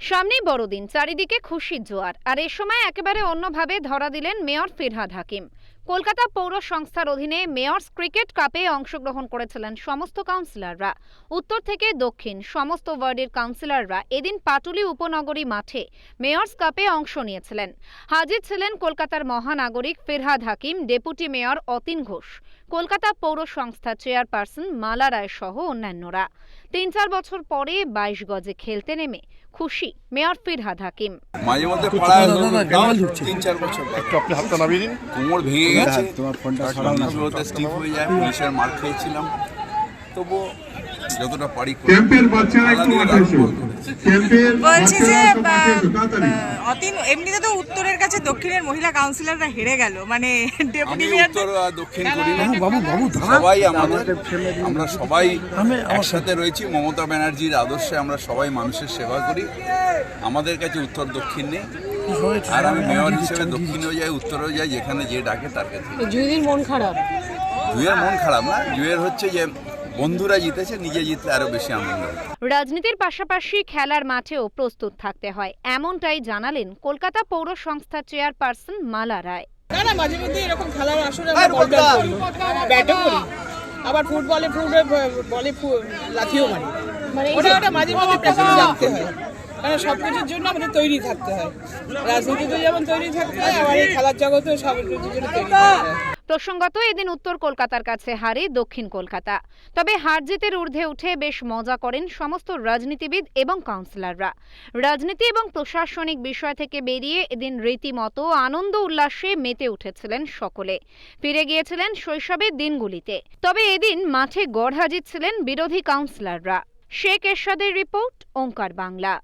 সামনেই বড়দিন, চারিদিকে খুশির জোয়ার। আর এ সময় একেবারে অন্যভাবে ধরা দিলেন মেয়র ফিরহাদ হাকিম। কলকাতা পৌর সংস্থার অধীনে মেয়র্স ক্রিকেট কাপে অংশগ্রহণ করেছিলেন সমস্ত কাউন্সিলররা। উত্তর থেকে দক্ষিণ সমস্ত ওয়ার্ডের কাউন্সিলররা এদিন পাটুলি উপনগরী মাঠে মেয়র্স কাপে অংশ নিয়েছিলেন। হাজির ছিলেন কলকাতার মহানাগরিক ফিরহাদ হাকিম ডেপুটি মেয়র অতীন ঘোষ। কলকাতা পৌর সংস্থা চেয়ারপারসন মালা রায় সহ অন্যান্যরা। তিন চার বছর পরে বাইশ গজে খেলতে নেমে খুশি মেয়র ফিরহাদ হাকিম। মাঝে মধ্যে। তিন চার বছর একটু আপনি হাতটা নামিয়ে দিন। কোমর ভেঙে গেছে তোমার ফোনটা সরাও না। হাঁটুতে স্টিফ হয়ে যায় পুলিশের মার খেয়েছিলাম। তবুও যতটা পারি ক্যাম্পের বাচ্চারা একটু মাঠে এসো। ক্যাম্পের বলছি যে অতীন এমনিতে তো উত্তরের কাছে দক্ষিণের মহিলা কাউন্সিলররা হেরে গেল মানে ডেপুটি মেয়র উত্তর দক্ষিণ করি না। বাবু বাবু সবাই আমাদের আমরা সবাই একসাথে রয়েছি মমতা ব্যানার্জির আদর্শে আমরা সবাই মানুষের সেবা করি। আমাদের কাছে উত্তর দক্ষিণ নেই। আর আমি মেয়র হিসেবে দক্ষিণেও যাই উত্তরেও যাই যেখানে যে ডাকে তার কাছে। জুইদির মন খারাপ? জুয়ের মন খারাপ না। জুয়ের হচ্ছে যে বন্ধুরা জিতেছে নিজে জিতলে আরও বেশি আনন্দ রাজনীতির পাশাপাশি খেলার মাঠেও প্রস্তুত থাকতে হয়। এমনটাই জানালেন কলকাতা পৌর সংস্থার চেয়ারপারসন মালা রায়। না না মাঝে মধ্যে এরকম খেলার আসরে ব্যাটও করি। আবার ফুটবলে ফুটবলে বলে লাথিও মারি। মানে ওটা ওটা মাঝে মধ্যে প্র্যাকটিস রাখতে হয়। কারণ সব কিছুর জন্য আমাদের তৈরি থাকতে হয়। রাজনীতিতে যেমন তৈরি থাকতে হয়, আবার এই খেলার জগতেও সব কিছুর জন্য তৈরি থাকতে হয়। প্রসঙ্গত এদিন উত্তর কলকাতার কাছে হারে দক্ষিণ কলকাতা। তবে হার জিতের ঊর্ধ্বে উঠে বেশ মজা করেন সমস্ত রাজনীতিবিদ এবং কাউন্সিলররা। রাজনীতি এবং প্রশাসনিক বিষয় থেকে বেরিয়ে এদিন রীতিমতো আনন্দ উল্লাসে মেতে উঠেছিলেন সকলে। ফিরে গিয়েছিলেন শৈশবের দিনগুলিতে। তবে এদিন মাঠে গড় হাজির ছিলেন বিরোধী কাউন্সিলররা। শেখ এরশাদের রিপোর্ট, ওঙ্কার বাংলা।